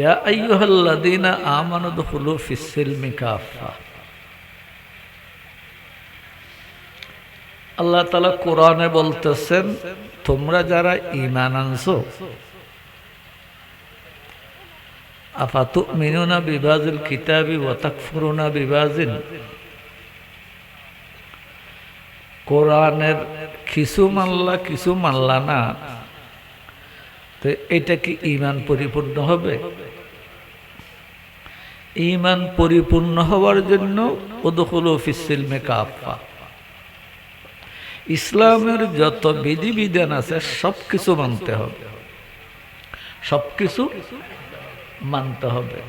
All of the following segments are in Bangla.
ইয়া আইয়ুহাল্লাযীনা আমানু দুখুলু ফিস-সিলমি কাফা আল্লাহ তাআলা কোরআনে বলতেছেন, তোমরা যারা ঈমান আনছো আফাতু মিনুনা বিবাজিল কিতাবি ওয়া তাকফুরুনা বিবাজিন? কোরআনের কিছু মানলা কিছু মানলা না তো এটা কি ইমান পরিপূর্ণ হবে? ইমান পরিপূর্ণ হওয়ার জন্য ওদখল ফিসিলমে কাফা ইসলামের যত বিধিবিধান আছে সব কিছু মানতে হবে। সব কিছু মানতে হবে।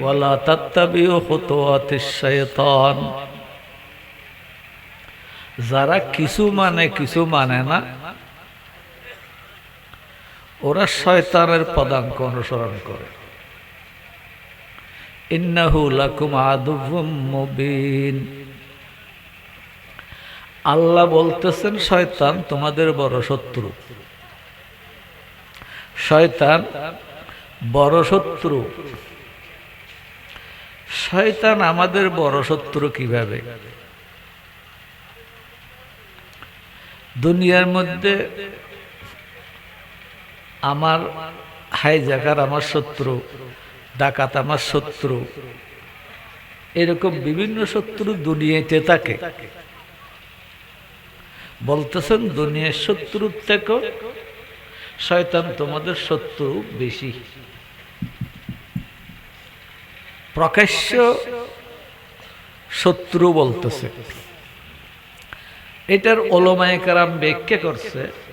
ওয়ালা তাত্তাবিও হতোয়াতে শয়তান যারা কিছু মানে কিছু মানে না ওরা শয়তানের পদাঙ্ক অনুসরণ করে। আল্লাহ বলতেছেন, শয়তান তোমাদের বড় শত্রু। শয়তান বড় শত্রু। শয়তান আমাদের বড় শত্রু কীভাবে? দুনিয়ার মধ্যে আমার হাইজাকার আমার শত্রু, ডাকাত আমার শত্রু। এরকম বিভিন্ন শত্রু দুনিয়াতে থাকে। বলতেছেন, দুনিয়ার শত্রুর থেকেও শয়তান তোমাদের শত্রু বেশি। প্রকাশ্য শত্রু বলতেছে। এটার ওলমায় কারাম ব্যাখ্যা করছে।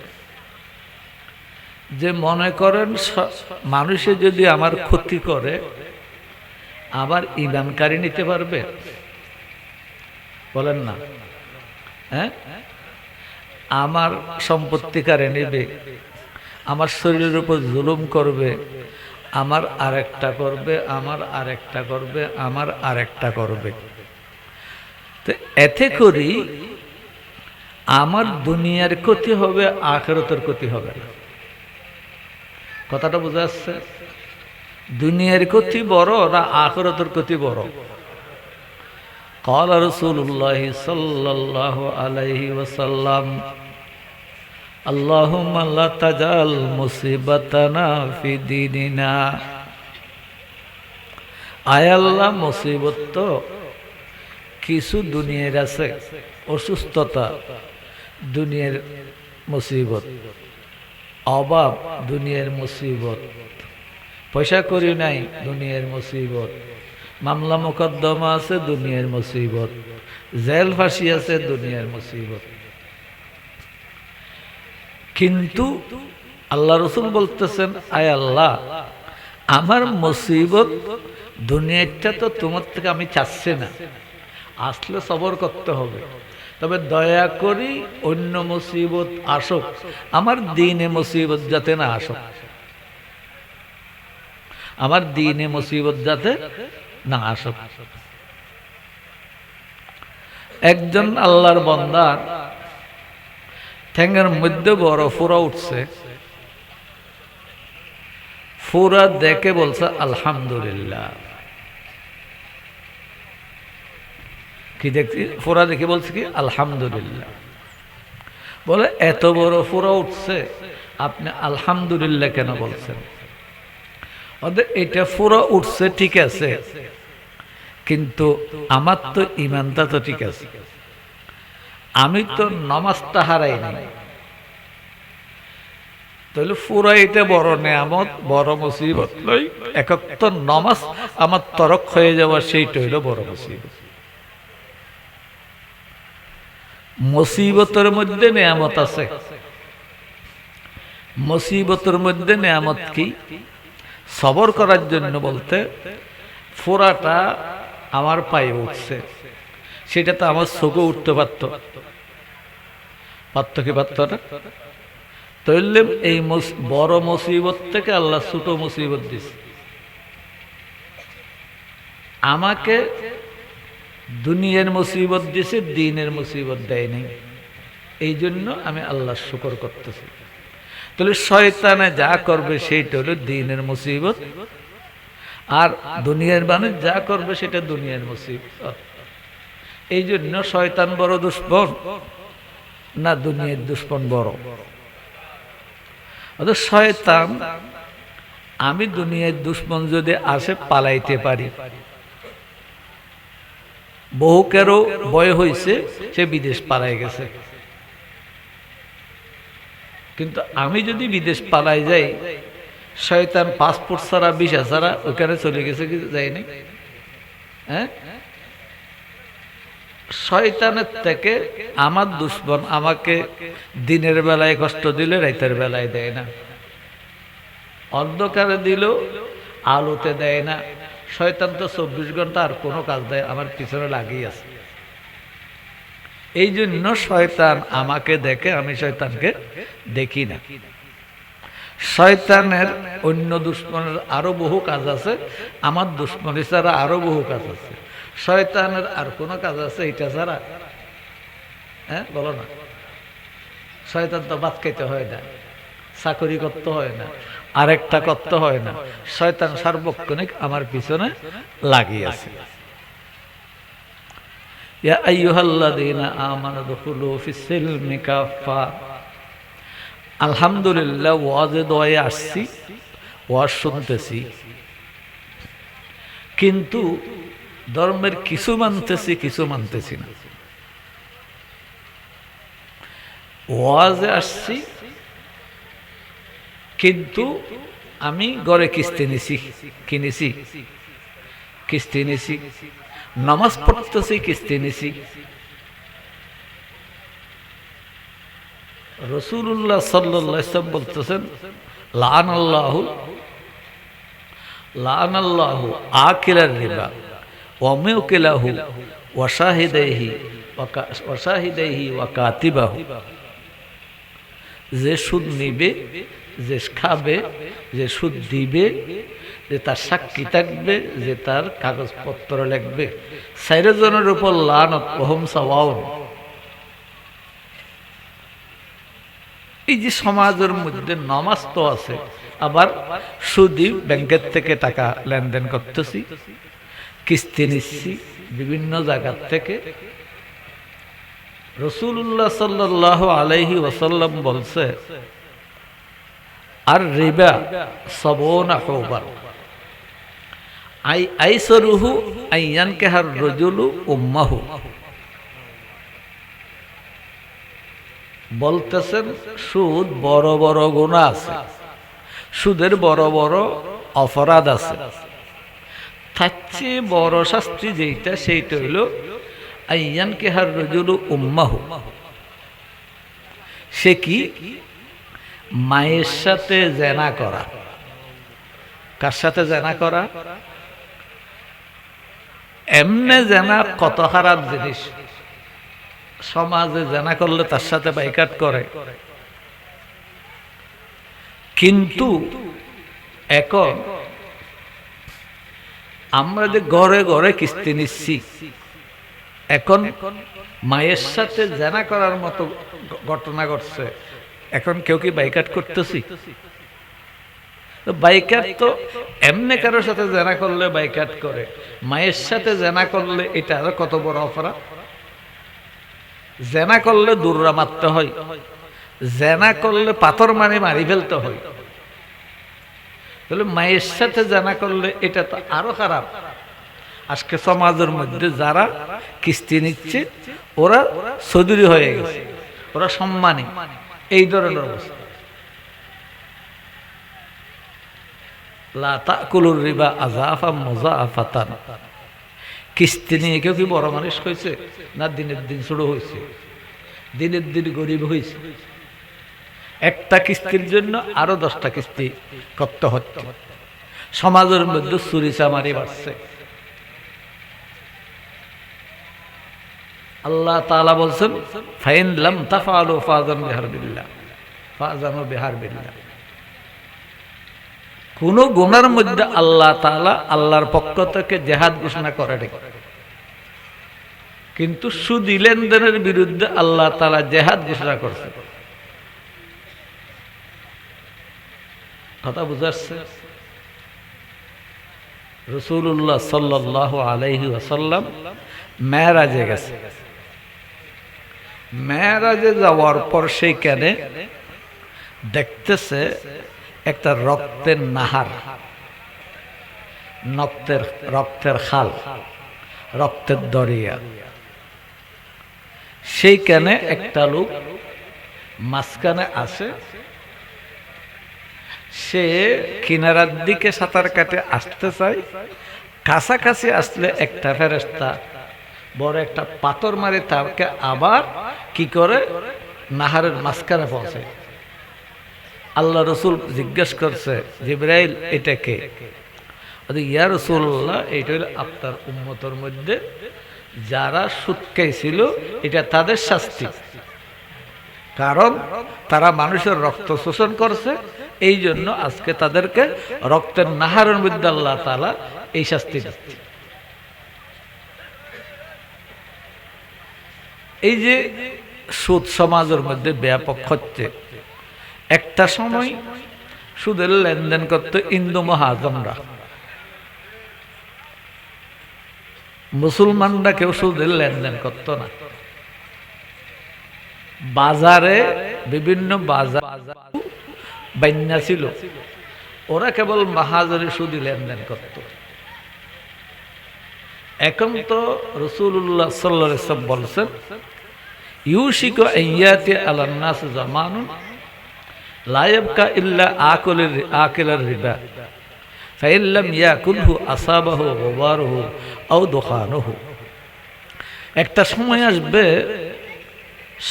যে মনে করেন মানুষে যদি আমার ক্ষতি করে, আবার ইমানকারী নিতে পারবে? বলেন না। হ্যাঁ? আমার সম্পত্তিকারে নেবে, আমার শরীরের উপর জুলুম করবে, আমার আরেকটা করবে, আমার আরেকটা করবে, আমার আরেকটা করবে। তো এতে করি, আমার দুনিয়ার ক্ষতি হবে, আখেরতের ক্ষতি হবে না। কথাটা বোঝা যাচ্ছে দুনিয়ার ক্ষতি বড় না আখরতের ক্ষতি বড় قال رسول الله صلى الله عليه وسلم اللهم لا تجعل مصيبتنا في ديننا আয় আল্লাহ মুসিবত তো কিছু দুনিয়ার আছে অসুস্থতা দুনিয়ার মুসিবত অভাব দুনিয়ার মুসিবত। পয়সা করি নাই, দুনিয়ার মুসিবত। মামলা মোকদ্দমা আছে, দুনিয়ার মুসিবত। জেল ফাঁসি আছে, দুনিয়ার মুসিবত। কিন্তু আল্লাহ রসুল বলতেছেন, আয় আল্লাহ, আমার মুসিবত দুনিয়াটা তো তোমার থেকে আমি চাচ্ছি না। আসলে সবর করতে হবে। তবে দয়া করি অন্য মুসিবত আসুক, আমার দিনে মুসিবত যাতে না আসুক। আমার দিনে মুসিবত যাতে না আসুক। একজন আল্লাহর বন্দার ঠ্যাঙ্গের মধ্যে বড় ফুরা উঠছে। ফুরা দেখে বলছে, আলহামদুলিল্লাহ। কি দেখছি? ফোরা দেখে বলছে কি? আলহামদুলিল্লাহ। বলে, এত বড় ফোরা উঠছে, আপনি আলহামদুলিল্লাহ কেন বলছেন? ওদের এটা ফোরা উঠছে, ঠিক আছে। কিন্তু আমার তো ইমানটা তো ঠিক আছে। আমি তো নমাজটা হারাই নাই তাহলে পুরো এটা বড় নেয়ামত, বড় মুসিবত নয়। একক তো নমাজ আমার তরক হয়ে যাওয়া, সেইটা হইল বড় মুসিবত। মুসিবতের মধ্যে নেয়ামত আছে। মুসিবতের মধ্যে নেয়ামত কি? সবর করার জন্য বলতে ফোড়াটা আমার পায়ে উঠছে। সেটা তো আমার চোখে উঠতে পারত। পারত কি পারত না? এই বড় মুসিবত থেকে আল্লাহ ছোট মুসিবত দিছে। আমাকে দুনিয়ার মুসিবত দিছে, দিনের মুসিবত দেয় নাই। এই জন্য আমি আল্লাহ শুকর করতেছি। তাহলে শয়তানে যা করবে সেইটা হলো দিনের মুসিবত। আর দুনিয়ার মানুষ যা করবে সেটা দুনিয়ার মুসিবত। এই জন্য শয়তান বড় দুষ্পন না দুনিয়ার দুষ্পন বড়। অর্থাৎ শয়তান, আমি দুনিয়ার দুশ্মন যদি আসে পালাইতে পারি। বহুকেরও বয় হয়েছে সে বিদেশ পালাই গেছে। কিন্তু আমি যদি বিদেশ পালাই যাই, শয়তান পাসপোর্ট ছাড়া, ভিসা ছাড়া ওখানে চলে গেছে কি যায়নি? হ্যাঁ? শয়তানের থেকে আমার দুশ্মন আমাকে দিনের বেলায় কষ্ট দিলে রাতের বেলায় দেয় না। অন্ধকারে দিল আলোতে দেয় না। শয়তান তো চব্বিশ ঘণ্টা আর কোনো কাজ দেয় আমার পিছনে লাগিয়ে আছে। এই জন্য শয়তান আমাকে দেখে, আমি শয়তানকে দেখি না। শয়তানের অন্য দুশ্মনের আরও বহু কাজ আছে, আমার দুশ্মনী ছাড়া আরও বহু কাজ আছে। শয়তানের আর কোনো কাজ আছে এটা ছাড়া? হ্যাঁ বলো না। শয়তান তো বাদ খাইতে হয় না। চাকরি করতে হয় না, আরেকটা করতে হয় না। শয়তান সার্বক্ষণিক আমার পিছনে লাগিয়ে আছে। আলহামদুলিল্লাহ, ওয়াজে দয়ে আসছি শুনতেছি। কিন্তু ধর্মের কিছু মানতেছি কিছু মানতেছি না। ওয়াজে আসছি কিন্তু আমি গড়ে কিস্তি নিছি কিনেছি কিস্তি নিছি। নামাজ পড়তেছি, কিস্তি নিছি। রসুল্লাহ সাল্লাম বলতেছেন লান আল্লাহ লান আল্লাহ আকিলার রিবা ওমেউকিলাহু ওয়াশাহিদেহি ওয়াশাহিদেহি ওয়াকাতিবাহু যে সুদ নিবে যে খাবে যে সুদ দিবে, যে তার সাক্ষী থাকবে, যে তার কাগজপত্র লিখবে। সাইরজনের উপর সাওয়াউন এই যে সমাজের মধ্যে নমাজ তো আছে, আবার সুদি ব্যাংকের থেকে টাকা লেনদেন করতেছি, কিস্তি নিচ্ছি বিভিন্ন জায়গার থেকে। রসুল্লাহ সাল্লাহ আলাইহি ওসাল্লাম বলছে আর রিবা সবনা হবার। আই আইসরুহু আইয়ান কেহার রজুলু উম্মাহু। বলতেছেন, সুদ বড় বড় গুণা আছে। সুদের বড় বড় অপরাধ আছে। তার চেয়ে বড় শাস্তি যেটা সেইটা হইল আইয়ান কেহার রজুলু উম্মাহু। সে কি? মায়ের সাথে জেনা করা। কার সাথে জেনা করা? এমনে জেনা কত খারাপ জিনিস। সমাজে জেনা করলে তার সাথে বাইকাট করে। কিন্তু এখন আমরা যে ঘরে ঘরে কিস্তি নিচ্ছি, এখন মায়ের সাথে জেনা করার মতো ঘটনা ঘটছে। এখন কেউ কি বাইকাট করতেছি? বাইকাট তো এমনি কারোর সাথে জেনা করলে বাইকাট করে। মায়ের সাথে জেনা করলে এটা আরও কত বড় অপরাধ? জেনা করলে দূররা মারতে হয়। জেনা করলে পাথর মানে মারি ফেলতে হয়। মায়ের সাথে জানা করলে এটা তো আরও খারাপ। আজকে সমাজের মধ্যে যারা কিস্তি নিচ্ছে, ওরা সদুরি হয়ে গেছে। ওরা সম্মানী। এই ধরনের অবস্থা। মজা কিস্তি নিয়ে কেউ কি বড় মানুষ হয়েছে? না দিনের দিন ছোট হয়েছে। দিনের দিন গরিব হয়েছে। একটা কিস্তির জন্য আরও দশটা কিস্তি করতে হচ্ছে। সমাজের মধ্যে চুরি চামারি বাড়ছে। আল্লাহ তাআলা বলছেন, ফাইন লাম তাফালু ফাজান বিহার বিল্লাহ। ফাজানু বিহার বিল্লাহ। কোন গুণার মধ্যে আল্লাহ তাআলা আল্লাহর পক্ষ থেকে জেহাদ ঘোষণা করে কিন্তু সুদি লেনদেনের বিরুদ্ধে আল্লাহ তালা জেহাদ ঘোষণা করছে। কথা বুঝাচ্ছে রসুল্লাহ সাল্লাহ আলাইহি ওয়াসাল্লাম মেয়েরাজে গেছে। মেয়েরাজে যাওয়ার পর সেইখানে দেখতেছে একটা রক্তের নাহার, রক্তের রক্তের খাল, রক্তের দরিয়া। সেইখানে একটা লোক মাঝখানে আসে সে কিনারার দিকে সাঁতার কাটে আসতে চায়, কাছাকাছি আসলে একটা ফেরেস্তা বড় একটা পাথর মারে তাকে আবার কি করে? নাহারের মাঝখানে পৌঁছে। আল্লাহ রসুল জিজ্ঞেস করছে, জিব্রাইল এটাকে ইয়া রসুল্লাহ এটা হলো আপনার উন্মতর মধ্যে যারা সুদ খাইছিল, এটা তাদের শাস্তি। কারণ তারা মানুষের রক্ত শোষণ করছে এই জন্য আজকে তাদেরকে রক্তের নাহারের মধ্যে আল্লাহ তালা এই শাস্তি দিচ্ছে। এই যে সুদ সমাজের মধ্যে ব্যাপক হচ্ছে একটা সময় সুদের লেনদেন করতো ইন্দু মহাজনরা মুসলমানরা কেউ সুদের লেনদেন করতো না বাজারে বিভিন্ন বাজার বান্যা ছিল ওরা কেবল মাহাজরে সুদি লেনদেন করত এখন তো রসুল্লাহ সাল্লাম বলছেন, ইউশিক ইয়াতে আলান্নাস জামানুন লায়বকা ইল্লা আকলের, আকেলার রিবা ফাইল্লাম ইয়াকুলহু আসাবাহু, গোবারহু, আও দোকানহু একটা সময় আসবে,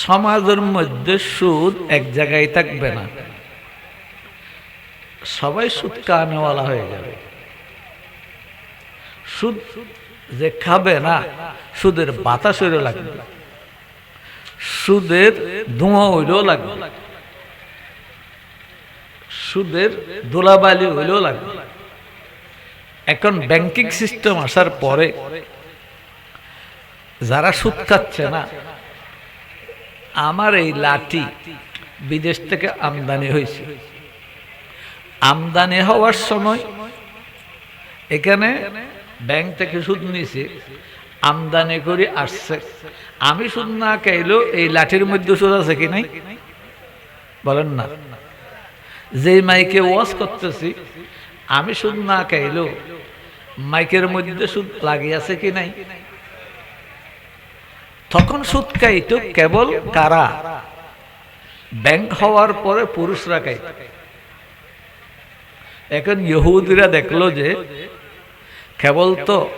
সমাজের মধ্যে সুদ এক জায়গায় থাকবে না। সবাই সুদ কানেওয়ালা হয়ে যাবে। সুদ যে খাবে না, সুদের বাতাস হইলেও লাগবে। সুদের ধোঁয়া হইলেও লাগবে। সুদের দোলাবালি হইলেও লাগবে। এখন ব্যাংকিং সিস্টেম আসার পরে যারা সুদ খাচ্ছে না, আমার এই লাঠি বিদেশ থেকে আমদানি হয়েছে। আমদানি হওয়ার সময় এখানে ব্যাংক থেকে সুদ নিয়েছে আমদানি করে আসছে। আমি সুদ না খাইলেও এই লাঠির মধ্যে সুদ আছে কি নাই? বলেন না। যে মাইকে ওয়াশ করতেছি, আমি সুদ না খাইলেও মাইকের মধ্যে সুদ লাগিয়ে আছে কি নাই? তখন সুদ খাইত কেবল কারা? ব্যাংক হওয়ার পরে পুরুষরা খাইত। এখন ইহুদিরা দেখল যে কেবল তো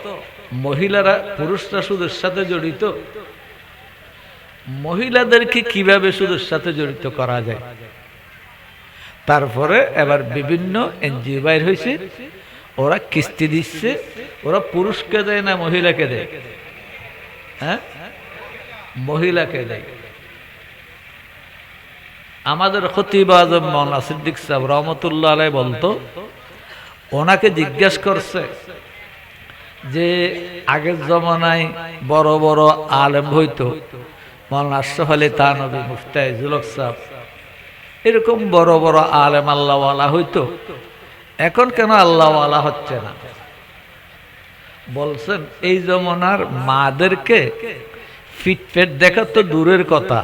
মহিলারা পুরুষরা সুদের সাথে জড়িত। মহিলাদেরকে কীভাবে সুদের সাথে জড়িত করা যায়? তারপরে এবার বিভিন্ন এনজিও বাইর হয়েছে। ওরা কিস্তি দিচ্ছে, ওরা পুরুষকে দেয় না মহিলাকে দেয়। হ্যাঁ? মহিলাকে দেয়। আমাদের খতিবাজ মৌলা সিদ্দিক সাহেব রহমতুল্লাহ আলাই বলতো, ওনাকে জিজ্ঞেস করছে যে আগের জমানায় বড় বড় আলেম হইতো, মৌলানা আশরফ আলী তানবী মুফতাই জুলক সাহেব, এরকম বড় বড় আলেম আল্লাহওয়ালা হইতো। এখন কেন আল্লাহওয়ালা হচ্ছে না? বলছেন, এই জমানার মাদেরকে ফিটফেট দেখা তো দূরের কথা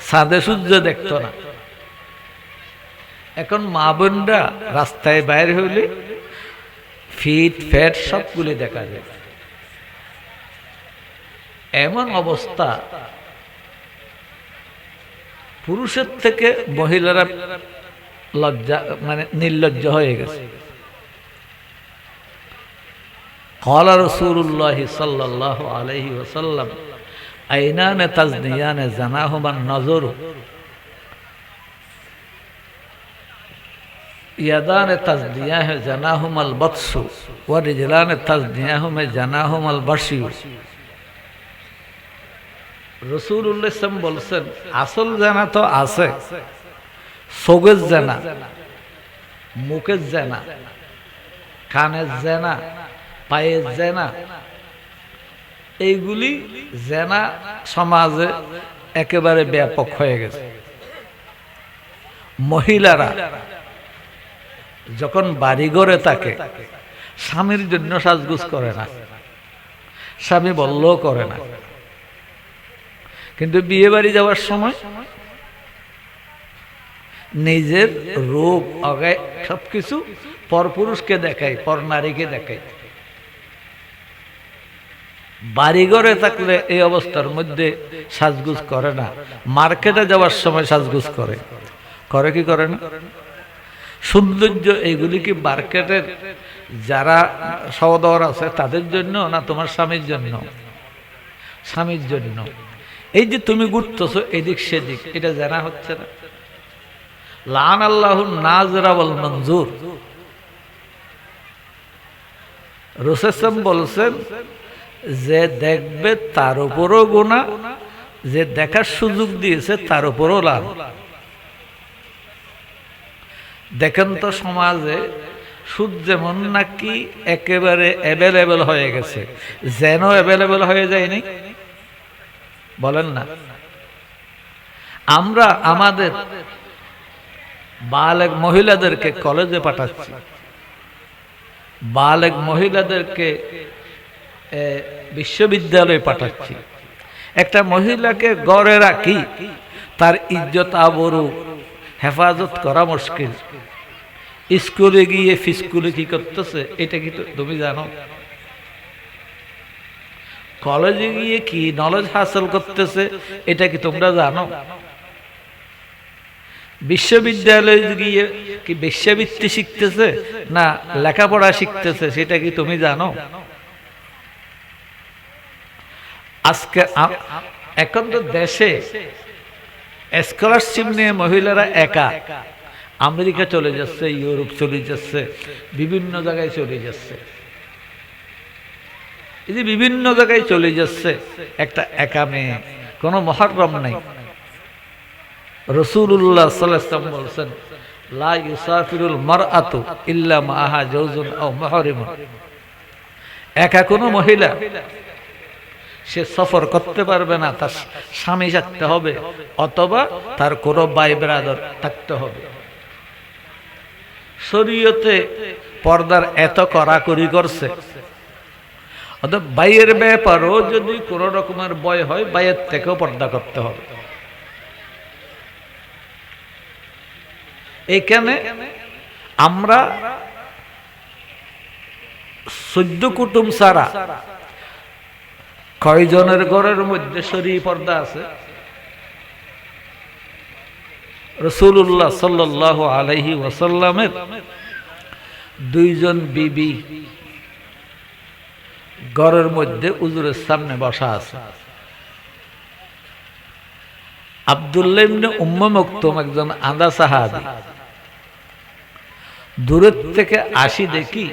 সাদে সূর্য দেখতো না। এখন মা বোনরা রাস্তায় বাইরে হইলে ফিট ফ্যাট সবগুলি দেখা যায় এমন অবস্থা পুরুষের থেকে মহিলারা লজ্জা মানে নির্লজ্জ হয়ে গেছে قال رسول الله صلى الله عليه وسلم আইনানে তাজনিয়ানে জানাহুমান নজর ইয়াদানে তাজনিয়া হে জানাহুমাল বৎসু ও রিজলানে তাজনিয়াহুমে জানাহুমাল বাসিউ রসুল উল্লাম বলছেন, আসল জানা তো আছে সগের জানা, মুখের জানা, কানের জানা, পায়ের জানা, এইগুলি জেনা সমাজে একেবারে ব্যাপক হয়ে গেছে। মহিলারা যখন বাড়িঘরে থাকে, স্বামীর জন্য সাজগুজ করে না। স্বামী বললেও করে না। কিন্তু বিয়ে বাড়ি যাওয়ার সময় নিজের রূপ অগায় সবকিছু পরপুরুষকে দেখায় পর নারীকে দেখায় বাড়িঘরে থাকলে এই অবস্থার মধ্যে সাজগুজ করে না। মার্কেটে যাওয়ার সময় সাজগুজ করে। করে কি করে না? সৌন্দর্য এইগুলি কি মার্কেটের? যারা সহদর আছে, তাদের জন্য না তোমার স্বামীর জন্য? স্বামীর জন্য। এই যে তুমি ঘুরতেছো এদিক সেদিক, এটা জানা হচ্ছে না। লান আল্লাহ নাজরা বল মঞ্জুর রসেসম বলছেন যে দেখবে তার উপরও গোনা যে দেখার সুযোগ দিয়েছে তার উপরও লাভ। দেখেন তো সমাজে সুদ যেমন নাকি একেবারে অ্যাভেলেবেল হয়ে গেছে, যেন অ্যাভেলেবেল হয়ে যায়নি। বলেন না। আমরা আমাদের বালেক মহিলাদেরকে কলেজে পাঠাচ্ছি। বালেক মহিলাদেরকে বিশ্ববিদ্যালয়ে পাঠাচ্ছি। একটা মহিলাকে গড়ে রাখি, তার ইজ্জত আবরু হেফাজত করা মুশকিল। স্কুলে গিয়ে ফিস্কুলে কি করতেছে, এটা কি তুমি জানো? কলেজে গিয়ে কি নলেজ হাসিল করতেছে, এটা কি তোমরা জানো? বিশ্ববিদ্যালয়ে গিয়ে কি বেশ্যাবৃত্তি শিখতেছে, না লেখাপড়া শিখতেছে, সেটা কি তুমি জানো? আজকে এখন তো দেশে স্কলারশিপ নিয়ে মহিলারা একা। আমেরিকা চলে যাচ্ছে, ইউরোপ চলে যাচ্ছে, বিভিন্ন জায়গায় চলে যাচ্ছে। এই বিভিন্ন জায়গায় চলে যাচ্ছে, একটা একা মেয়ে, কোনো মহারম নাই। রসুল্লাহ সাল্লাম বলছেন, লা ইউসাফিরুল ইল্লা একা কোনো মহিলা সে সফর করতে পারবে না, তার স্বামী থাকতে হবে, অথবা তার কোনো ভাই ব্রাদার থাকতে হবে। শরীয়তে পর্দার এত কড়াকড়ি করছে। অর্থাৎ বাইয়ের ব্যাপারও যদি কোনো রকমের বয় হয় বাইয়ের থেকেও পর্দা করতে হবে। এখানে আমরা সদ্য কুটুম সারা কয়জনের ঘরের মধ্যে শরী পর্দা আছে? রসুল্লাহ সাল্লাহ আলহি ওয়াসাল্লামের দুইজন বিবি ঘরের মধ্যে উজুরের সামনে বসা আছে। আবদুল্লাহ ইবনে উম্মে মকতুম একজন আদা সাহাবী। দূরের থেকে আসি দেখি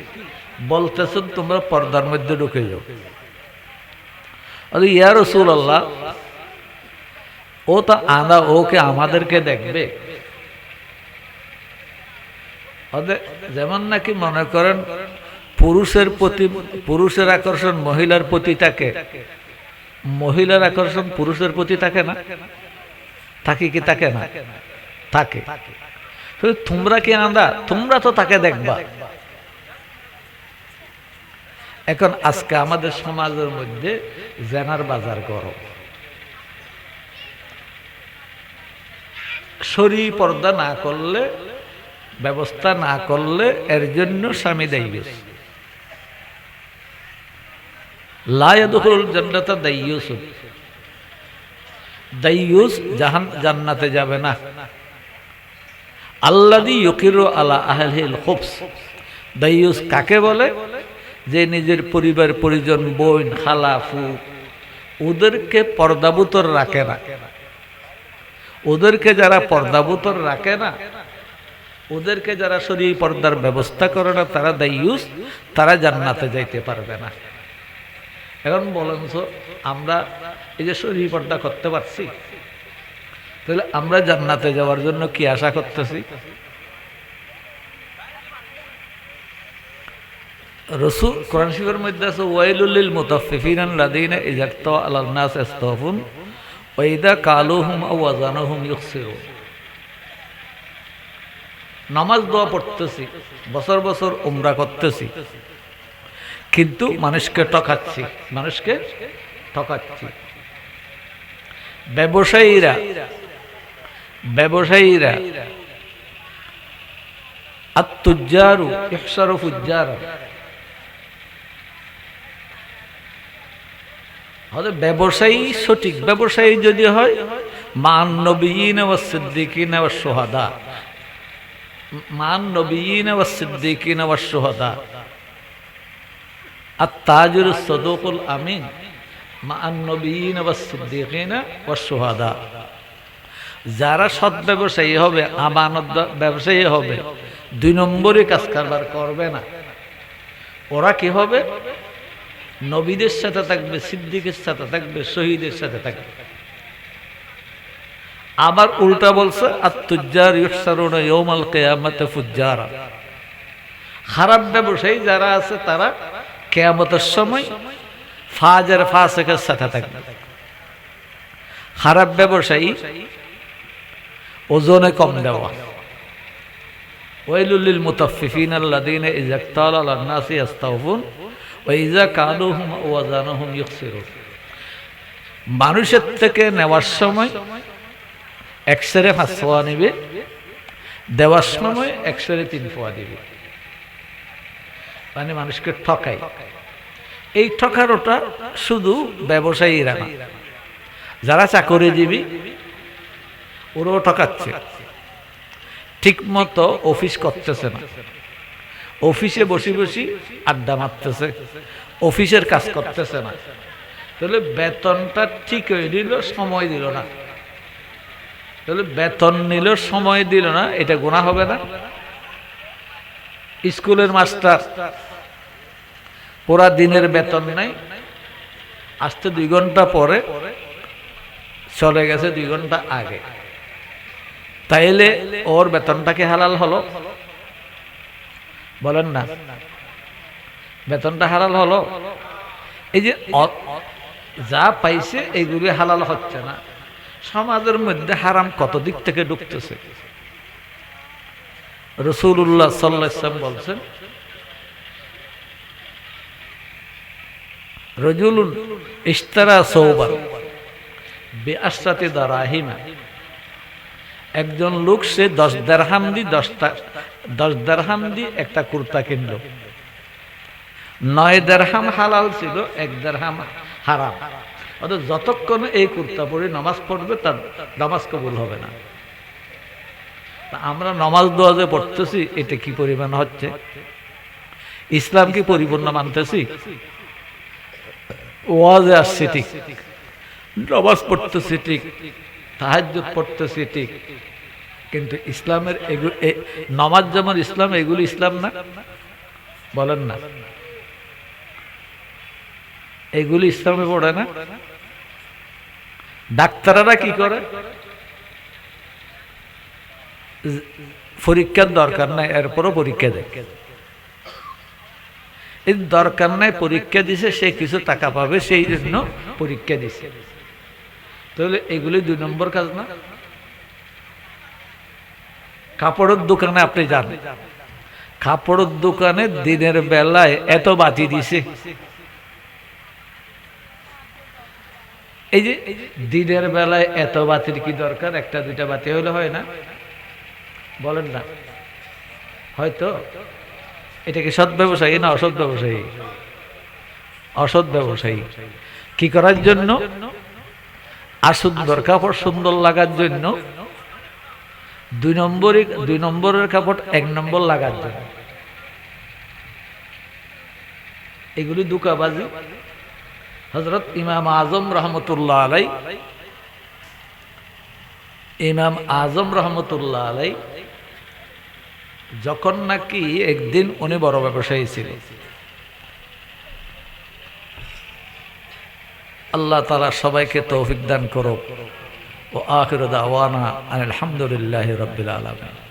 বলতেছেন, তোমরা পর্দার মধ্যে ঢুকে যাও। আরে ইয়া রসুল আল্লাহ ও তো আদা ওকে আমাদেরকে দেখবে যেমন নাকি মনে করেন পুরুষের প্রতি পুরুষের আকর্ষণ মহিলার প্রতি থাকে মহিলার আকর্ষণ পুরুষের প্রতি থাকে না থাকে কি থাকে না থাকে তোমরা কি আন্দা তোমরা তো তাকে দেখবা এখন আজকে আমাদের সমাজের মধ্যে জেনার বাজার করো শরী পর্দা না করলে, ব্যবস্থা না করলে এর জন্য স্বামী দায়ী লায়াদুল জান্নাতা দাইয়ুস জাহান জান্নাতে যাবে না। আল্লাদি ইউকিরু আলা আহলিল খুবস। দাইয়ুস কাকে বলে? যে নিজের পরিবার, পরিজন, বোন, খালা ফু ওদেরকে পর্দাবুতর রাখে না। ওদেরকে যারা পর্দাবুতর রাখে না, ওদেরকে যারা শরীর পর্দার ব্যবস্থা করে না, তারা দাইয়ুস তারা জান্নাতে যাইতে পারবে না। এখন বলেন তো, আমরা এই যে শরীর পর্দা করতে পারছি, তাহলে আমরা জান্নাতে যাওয়ার জন্য কি আশা করতেছি? রসুল কোরআন শিবের মধ্যে আছে, ওয়াইলুল মুতাফিফিন লাদিনা ইজাত আলাল নাস ইস্তাফুন ওয়াইদা কালুহুম আও ওয়াজানুহুম ইখসিরুন নামাজ দোয়া পড়তেছি, বছর বছর উমরা করতেছি, কিন্তু মানুষকে ঠকাচ্ছি মানুষকে ঠকাচ্ছি। ব্যবসায়ীরা ব্যবসায়ীরা, আত্মুজ্জারু ইহসারু ফুজ্জারা ব্যবসায়ী সঠিক। ব্যবসায়ী যদি হয়, মান নবীন ও সিদ্দিকিন ও সোহাদা মান নবীন সিদ্দিকিন সোহাদা আর তাজুর সদুকুল আমিন। মান নবীন সিদ্দিকিন সোহাদা যারা সৎ ব্যবসায়ী হবে, আমানত ব্যবসায়ী হবে, দুই নম্বরে কাজ কারবার করবে না। ওরা কি হবে? নবীদের সাথে থাকবে, সিদ্দিকের সাথে থাকবে, শহীদের সাথে থাকবে। আবার উল্টা বলছে খারাপ ব্যবসায়ী যারা আছে, তারা কেয়ামতের সময় ফাজের ফাসেকের সাথে থাকবে। খারাপ ব্যবসায়ী ওজনে কম দেওয়া। ওয়াইলুল মুতাফফিফিন আল্লাযীনা ইযা ইক্তালা আলান নাসি ইস্তাওফুন ওয়া ইযা কালুহুম ওয়া ওয়াজানুহুম ইউখসিরুন মানুষের থেকে নেওয়ার সময় একসরে পাঁচ ফোয়া নেবে, দেওয়ার সময় একসরে তিন ফোয়া দিবে। মানে মানুষকে ঠকাই এই ঠকানোটা শুধু ব্যবসায়ীরা না। যারা চাকরিজীবী ওরাও ঠকাচ্ছে। ঠিক মতো অফিস করতেছে না। অফিসে বসে বসি আড্ডা মারতেছে। অফিসের কাজ করতেছে না। তাহলে বেতনটা ঠিক হয়ে দিল সময় দিল না। তাহলে বেতন নিল, সময় দিল না, এটা গোনা হবে না। স্কুলের মাস্টার, পুরা দিনের বেতন নাই। আসতে দুই ঘণ্টা পরে চলে গেছে দুই ঘণ্টা আগে। তাইলে ওর বেতনটাকে হালাল হলো? বলেন না। বেতনটা হালাল হলো। এই যে যা পাইছে এইগুলি হালাল হচ্ছে না। সমাজের মধ্যে হারাম কত দিক থেকে ঢুকতেছে? রসুল্লাহ সাল্লাম বলছেন রজুল ইস্তারা সৌবান বেআসাতে দারাহিমা। একজন লোক, সে দশ দেড়হাম দি দশটা, দশ দেড়হাম দি একটা কুর্তা কিনল। নয় দেড়হাম হালাল ছিল, এক দেড়হাম হারাম। অর্থাৎ যতক্ষণ এই কুর্তা পরে নামাজ পড়বে, তার নামাজ কবুল হবে না। আমরা নামাজ দোয়া যে পড়তেছি, এটা কি পরিমাণ হচ্ছে? ইসলাম কি পরিপূর্ণ মানতেছি? ওয়াজে আসছে ঠিক। নামাজ পড়তেছি ঠিক। তাহাজ্জুদ পড়তেছি ঠিক। কিন্তু ইসলামের নমাজ যেমন ইসলাম, এগুলো ইসলাম না? বলেন না। এগুলি ইসলামে পড়ে না? ডাক্তাররা কি করে? পরীক্ষার দরকার নাই, এরপরও পরীক্ষা দেয়। এই দরকার নাই, পরীক্ষা দিছে, সে কিছু টাকা পাবে, সেই জন্য পরীক্ষা দিছে। তাহলে এগুলি দুই নম্বর কাজ না? কাপড়ের দোকানে আপনি যান। কাপড়ের দোকানে দিনের বেলায় এত বাতি দিছে। এই যে দিনের বেলায় এত বাতির কি দরকার? একটা, দুইটা বাতি হলে হয় না? বলেন না। হয়তো। এটা কি সৎ ব্যবসায়ী না অসৎ ব্যবসায়ী? অসৎ ব্যবসায়ী। কি করার জন্য? আর সুন্দর কাপড় সুন্দর লাগার জন্য। দুই নম্বরে, দুই নম্বরের কাপড় এক নম্বর লাগার জন্য। এগুলি দুকাবাজি। হজরত ইমাম আজম রহমতুল্লাহ আলাই ইমাম আজম রহমতুল্লাহ আলাই যখন নাকি একদিন উনি বড় ব্যবসায়ী ছিল। আল্লাহ তালা সবাইকে তৌফিক দান করো ও আখির দাওয়ানা আলহামদুলিল্লাহ রবিল আলমী